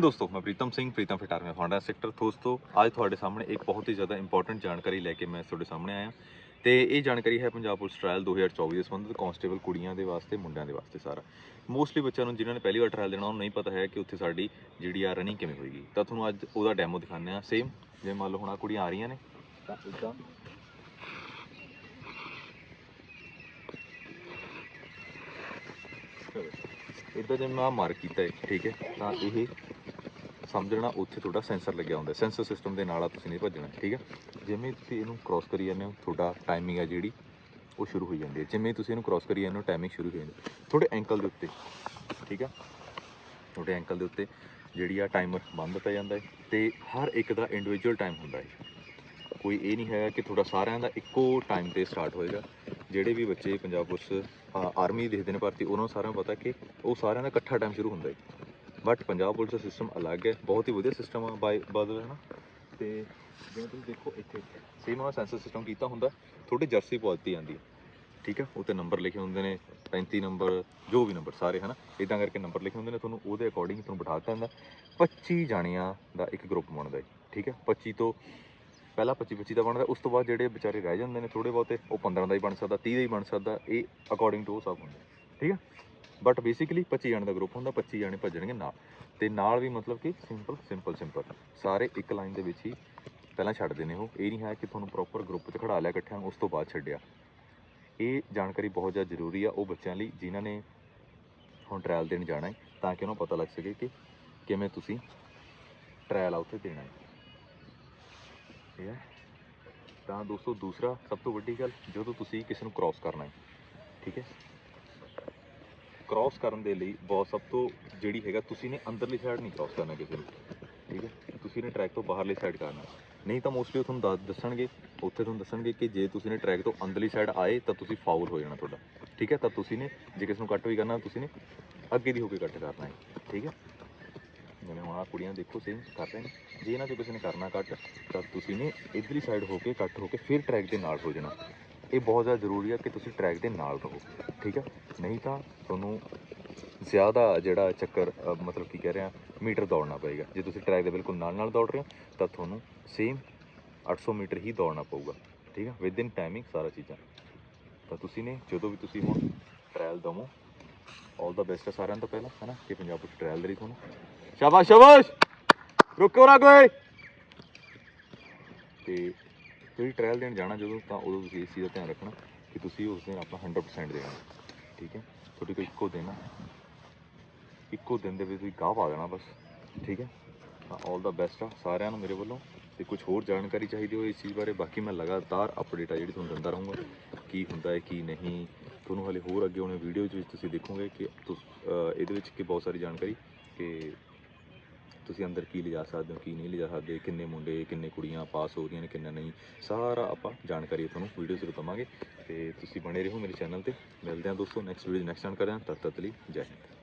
ਦੋਸਤੋ, ਮੈਂ ਪ੍ਰੀਤਮ ਸਿੰਘ, ਪ੍ਰੀਤਮ ਫਿਟਾਰ ਮੈਂ ਫਾਂਡਾ ਸੈਕਟਰ ਦੋਸਤੋ, ਅੱਜ ਤੁਹਾਡੇ ਸਾਹਮਣੇ ਇੱਕ ਬਹੁਤ ਹੀ ਜ਼ਿਆਦਾ ਇੰਪੋਰਟੈਂਟ ਜਾਣਕਾਰੀ ਲੈ ਕੇ ਮੈਂ ਤੁਹਾਡੇ ਸਾਹਮਣੇ ਆਇਆ। ਤੇ ਇਹ ਜਾਣਕਾਰੀ ਹੈ ਪੰਜਾਬ ਪੁਲਿਸ ਟ੍ਰਾਇਲ 2024 ਦੇ ਸੰਬੰਧਿਤ ਕਾਂਸਟੇਬਲ ਕੁੜੀਆਂ ਦੇ ਵਾਸਤੇ, ਮੁੰਡਿਆਂ ਦੇ ਵਾਸਤੇ ਸਾਰਾ। ਮੋਸਟਲੀ ਬੱਚਿਆਂ ਨੂੰ ਜਿਨ੍ਹਾਂ ਨੇ ਪਹਿਲੀ ਵਾਰ ਟ੍ਰਾਇਲ ਦੇਣਾ, ਉਹਨੂੰ ਨਹੀਂ ਪਤਾ ਹੈ ਕਿ ਉੱਥੇ ਸਾਡੀ ਜਿਹੜੀ ਆ ਰਨਿੰਗ ਕਿਵੇਂ ਹੋਏਗੀ। ਤਾਂ ਤੁਹਾਨੂੰ ਅੱਜ ਉਹਦਾ ਡੈਮੋ ਦਿਖਾਉਂਦੇ ਆ ਸੇਮ ਜਿਵੇਂ ਮੰਨ ਲਓ ਹੁਣ ਆ ਕੁੜੀਆਂ ਆ ਰਹੀਆਂ ਨੇ। ਤਾਂ ਇਦਾਂ ਇਦਾਂ ਜਿਵੇਂ ਮੈਂ ਮਾਰਕ ਕੀਤਾ ਹੈ ਠੀਕ ਹੈ? ਤਾਂ ਇਹ ਸਮਝਣਾ, ਉੱਥੇ ਤੁਹਾਡਾ ਸੈਂਸਰ ਲੱਗਿਆ ਹੁੰਦਾ ਸੈਂਸਰ ਸਿਸਟਮ ਦੇ ਨਾਲ ਆ ਤੁਸੀਂ ਨਹੀਂ ਭੱਜਣਾ, ਠੀਕ ਹੈ? ਜਿਵੇਂ ਤੁਸੀਂ ਇਹਨੂੰ ਕ੍ਰਾਸ ਕਰੀ ਜਾਂਦੇ ਹੋ, ਤੁਹਾਡਾ ਟਾਈਮਿੰਗ ਆ ਜਿਹੜੀ, ਉਹ ਸ਼ੁਰੂ ਹੋ ਜਾਂਦੀ ਹੈ। ਜਿਵੇਂ ਤੁਸੀਂ ਇਹਨੂੰ ਕ੍ਰਾਸ ਕਰੀ ਜਾਂਦੇ ਹੋ ਟਾਈਮਿੰਗ ਸ਼ੁਰੂ ਹੋ ਜਾਂਦੀ ਤੁਹਾਡੇ ਐਂਕਲ ਦੇ ਉੱਤੇ, ਠੀਕ ਆ ਤੁਹਾਡੇ ਐਂਕਲ ਦੇ ਉੱਤੇ ਜਿਹੜੀ ਆ ਟਾਈਮਰ ਬੰਦ ਪੈ ਜਾਂਦਾ ਹੈ ਤੇ ਹਰ ਇੱਕ ਦਾ ਇੰਡੀਵਿਜੂਅਲ ਟਾਈਮ ਹੁੰਦਾ ਹੈ। ਕੋਈ ਇਹ ਨਹੀਂ ਹੈਗਾ ਕਿ ਤੁਹਾਡਾ ਸਾਰਿਆਂ ਦਾ ਇੱਕੋ ਟਾਈਮ ਤੇ ਸਟਾਰਟ ਹੋਏਗਾ। ਜਿਹੜੇ ਵੀ ਬੱਚੇ ਪੰਜਾਬ ਪੁਲਿਸ ਆਰਮੀ ਦੇਖਦੇ ਨੇ ਭਰਤੀ, ਉਹਨਾਂ ਨੂੰ ਸਾਰਿਆਂ ਨੂੰ ਪਤਾ ਕਿ ਉਹ ਸਾਰਿਆਂ ਦਾ ਇਕੱਠਾ ਟਾਈਮ ਸ਼ੁਰੂ ਹੁੰਦਾ ਹੈ। ਬਟ ਪੰਜਾਬ ਪੁਲਿਸ ਦਾ ਸਿਸਟਮ ਅਲੱਗ ਹੈ। ਬਹੁਤ ਹੀ ਵਧੀਆ ਸਿਸਟਮ ਆ ਬਾਈ ਬਦਲ, ਹੈ ਨਾ? ਤੇ ਜਿਵੇਂ ਤੁਸੀਂ ਦੇਖੋ, ਇੱਥੇ ਸੇਮ ਉਹਨਾਂ ਸੈਂਸਰ ਸਿਸਟਮ ਕੀਤਾ ਹੁੰਦਾ। ਤੁਹਾਡੇ ਜਰਸੀ ਪਾ ਜਾਂਦੀ ਹੈ। ਠੀਕ ਹੈ? ਉੱਤੇ ਨੰਬਰ ਲਿਖੇ ਹੁੰਦੇ ਨੇ 35 ਨੰਬਰ ਜੋ ਵੀ ਨੰਬਰ ਸਾਰੇ ਹਨਾ ਇਦਾਂ ਕਰਕੇ ਨੰਬਰ ਲਿਖੇ ਹੁੰਦੇ ਨੇ। ਤੁਹਾਨੂੰ ਉਹਦੇ ਅਕੋਰਡਿੰਗ ਤੁਹਾਨੂੰ ਬਿਠਾ ਦਿੱਤਾ ਜਾਂਦਾ 25 ਜਾਣਿਆਂ ਦਾ ਇੱਕ ਗਰੁੱਪ ਬਣਦਾ ਹੈ। ਠੀਕ ਹੈ? 25 ਤੋਂ ਪਹਿਲਾਂ 25 25 ਦਾ ਬਣਦਾ ਉਸ ਤੋਂ ਬਾਅਦ ਜਿਹੜੇ ਵਿਚਾਰੇ ਰਹਿ ਜਾਂਦੇ ਨੇ ਥੋੜੇ ਬਹੁਤੇ, ਉਹ 15 ਦਾ ਹੀ ਬਣ ਸਕਦਾ 30 ਦਾ ਹੀ ਬਣ ਸਕਦਾ। ਇਹ ਅਕੋਰਡਿੰਗ ਟੂ ਉਹ ਸਭ ਹੁੰਦਾ ਠੀਕ ਹੈ? ਬਟ ਬੇਸਿਕਲੀ 25 ਜਾਣੇ ਦਾ ਗਰੁੱਪ ਹੁੰਦਾ 25 ਜਾਣੇ ਭੱਜਣਗੇ ਨਾਲ। ਤੇ ਨਾਲ ਵੀ ਮਤਲਬ ਕਿ ਸਿੰਪਲ ਸਿੰਪਲ ਸਿੰਪਲ ਸਾਰੇ ਇੱਕ ਲਾਈਨ ਦੇ ਵਿੱਚ ਹੀ ਪਹਿਲਾਂ ਛੱਡਦੇ ਨੇ ਉਹ ਇਹ ਨਹੀਂ ਹੈ ਕਿ ਤੁਹਾਨੂੰ ਪ੍ਰੋਪਰ ਗਰੁੱਪ 'ਚ ਖੜਾ ਲਿਆ ਇਕੱਠਿਆਂ ਉਸ ਤੋਂ ਬਾਅਦ ਛੱਡਿਆ। ਇਹ ਜਾਣਕਾਰੀ ਬਹੁਤ ਜ਼ਿਆਦਾ ਜ਼ਰੂਰੀ ਆ ਉਹ ਬੱਚਿਆਂ ਲਈ, ਜਿਨ੍ਹਾਂ ਨੇ ਹੁਣ ਟ੍ਰਾਇਲ ਦੇਣ ਜਾਣਾ ਹੈ, ਤਾਂ ਕਿ ਉਹਨਾਂ ਨੂੰ ਪਤਾ ਲੱਗ ਸਕੇ ਕਿ ਕਿਵੇਂ ਤੁਸੀਂ ਟ੍ਰਾਇਲ ਆ ਉੱਥੇ ਦੇਣਾ ਹੈ। ਠੀਕ ਹੈ? ਤਾਂ ਦੋਸਤੋ, ਦੂਸਰਾ ਸਭ ਤੋਂ ਵੱਡੀ ਗੱਲ, ਜਦੋਂ ਤੁਸੀਂ ਕਿਸੇ ਨੂੰ ਕ੍ਰਾਸ ਕਰਨਾ ਹੈ, ਠੀਕ ਹੈ? ਕ੍ਰਾਸ ਕਰਨ ਦੇ ਲਈ ਬਹੁਤ ਸਭ ਤੋਂ ਜਿਹੜੀ ਹੈਗਾ, ਤੁਸੀਂ ਨੇ ਅੰਦਰਲੀ ਸਾਈਡ ਨਹੀਂ ਕ੍ਰਾਸ ਕਰਨਾ ਕਿਸੇ ਨੂੰ, ਠੀਕ ਹੈ? ਤੁਸੀਂ ਨੇ ਟਰੈਕ ਤੋਂ ਬਾਹਰਲੀ ਸਾਈਡ ਕਰਨਾ। ਨਹੀਂ ਤਾਂ ਮੋਸਟਲੀ ਉਹ ਤੁਹਾਨੂੰ ਦੱਸ- ਦੱਸਣਗੇ, ਉੱਥੇ ਤੁਹਾਨੂੰ ਦੱਸਣਗੇ ਕਿ ਜੇ ਤੁਸੀਂ ਨੇ ਟਰੈਕ ਤੋਂ ਅੰਦਰਲੀ ਸਾਈਡ ਆਏ, ਤਾਂ ਤੁਸੀਂ ਫਾਉਲ ਹੋ ਜਾਣਾ ਤੁਹਾਡਾ, ਠੀਕ ਹੈ? ਤਾਂ ਤੁਸੀਂ ਨੇ, ਜੇ ਕਿਸੇ ਨੂੰ ਕੱਟ ਵੀ ਕਰਨਾ, ਤੁਸੀਂ ਨੇ ਅੱਗੇ ਦੀ ਹੋ ਕੇ ਕੱਟ ਕਰਨਾ ਹੈ, ਠੀਕ ਹੈ? ਜਿਵੇਂ ਹੁਣ ਆ ਕੁੜੀਆਂ ਦੇਖੋ ਸੇਮ ਕਰ ਰਹੇ ਨੇ। ਜੇ ਇਹਨਾਂ ਚੋਂ ਕਿਸੇ ਨੇ ਕਰਨਾ ਕੱਟ ਤਾਂ ਤੁਸੀਂ ਨੇ ਇਧਰਲੀ ਸਾਈਡ ਹੋ ਕੇ ਕੱਟ ਹੋ ਕੇ ਫਿਰ ਟਰੈਕ ਦੇ ਨਾਲ ਹੋ ਜਾਣਾ। ਇਹ ਬਹੁਤ ਜ਼ਿਆਦਾ ਜ਼ਰੂਰੀ ਆ ਕਿ ਤੁਸੀਂ ਟਰੈਕ ਦੇ ਨਾਲ ਰਹੋ, ਠੀਕ ਆ? ਨਹੀਂ ਤਾਂ ਤੁਹਾਨੂੰ ਜ਼ਿਆਦਾ ਜਿਹੜਾ ਚੱਕਰ ਮਤਲਬ ਕੀ ਕਹਿ ਰਿਹਾ ਮੀਟਰ ਦੌੜਨਾ ਪਏਗਾ। ਜੇ ਤੁਸੀਂ ਟਰੈਕ ਦੇ ਬਿਲਕੁਲ ਨਾਲ ਨਾਲ ਦੌੜ ਰਹੇ ਹੋ, ਤਾਂ ਤੁਹਾਨੂੰ ਸੇਮ 800 ਮੀਟਰ ਹੀ ਦੌੜਨਾ ਪਊਗਾ, ਠੀਕ ਹੈ ਵਿਦ ਇਨ ਟਾਈਮਿੰਗ ਸਾਰਾ ਚੀਜ਼ਾਂ। ਤਾਂ ਤੁਸੀਂ ਨੇ ਜਦੋਂ ਵੀ ਤੁਸੀਂ ਹੁਣ ਟ੍ਰਾਇਲ ਦਵੋ ਆਲ ਦਾ ਬੈਸਟ ਹੈ ਸਾਰਿਆਂ ਤੋਂ ਪਹਿਲਾਂ ਹੈ ਨਾ ਕਿ ਪੰਜਾਬ ਵਿੱਚ ਟ੍ਰਾਇਲ ਦੇ ਲਈ ਤੁਹਾਨੂੰ। ਸ਼ਾਬਾਸ਼ ਸ਼ਾਬਾਸ਼! ਰੁਕੋ ਨਾ ਕੋਈ! ਤੇ ਤੁਸੀਂ ਟ੍ਰਾਇਲ ਦੇਣ ਜਾਣਾ ਜਦੋਂ, ਤਾਂ ਉਦੋਂ ਤੁਸੀਂ ਇਸ ਚੀਜ਼ ਦਾ ਧਿਆਨ ਰੱਖਣਾ ਕਿ ਤੁਸੀਂ ਉਸ ਦਿਨ ਆਪਣਾ 100% ਦੇਣਾ, ਠੀਕ ਹੈ? ਤੁਹਾਡੇ ਕੋਲ ਇੱਕੋ ਦਿਨ ਆ। ਇੱਕੋ ਦਿਨ ਦੇ ਵਿੱਚ ਤੁਸੀਂ ਗਾਹ ਪਾ ਦੇਣਾ ਬਸ, ਠੀਕ ਹੈ? ਤਾਂ ਆਲ ਦਾ ਬੈਸਟ ਆ ਸਾਰਿਆਂ ਨੂੰ ਮੇਰੇ ਵੱਲੋਂ, ਤੇ ਕੁਝ ਹੋਰ ਜਾਣਕਾਰੀ ਚਾਹੀਦੀ ਹੋਵੇ ਇਸ ਚੀਜ਼ ਬਾਰੇ, ਬਾਕੀ ਮੈਂ ਲਗਾਤਾਰ ਅਪਡੇਟ ਆ ਜਿਹੜੀ ਤੁਹਾਨੂੰ ਦਿੰਦਾ ਰਹੂੰਗਾ, ਕੀ ਹੁੰਦਾ ਹੈ, ਕੀ ਨਹੀਂ। ਤੁਹਾਨੂੰ ਹਲੇ ਹੋਰ ਅੱਗੇ ਆਉਣੇ ਵੀਡੀਓ ਵਿੱਚ ਤੁਸੀਂ ਦੇਖੋਗੇ ਕਿ ਤੁਸ ਇਹਦੇ ਵਿੱਚ ਕਿ ਬਹੁਤ ਸਾਰੀ ਜਾਣਕਾਰੀ, ਕਿ ਤੁਸੀਂ ਅੰਦਰ ਕੀ ਲਿਜਾ ਸਕਦੇ ਹੋ, ਕੀ ਨਹੀਂ ਲਿਜਾ ਸਕਦੇ, ਕਿੰਨੇ ਮੁੰਡੇ, ਕਿੰਨੇ ਕੁੜੀਆਂ ਪਾਸ ਹੋ ਰਹੀਆਂ ਨੇ, ਕਿੰਨਾ ਨਹੀਂ, ਸਾਰਾ ਆਪਾਂ ਜਾਣਕਾਰੀ ਤੁਹਾਨੂੰ ਵੀਡੀਓ ਜ਼ਰੂਰ ਦਵਾਂਗੇ। ਤੇ ਤੁਸੀਂ ਬਣੇ ਰਹੋ ਮੇਰੇ ਚੈਨਲ ਤੇ। ਮਿਲਦੇ ਹਾਂ ਦੋਸਤੋ ਨੈਕਸਟ ਵੀਡੀਓ ਨੈਕਸਟ ਟਾਈਮ ਕਰਾਂ ਤਦ ਤੱਕ ਲਈ ਜੈ ਹਿੰਦ।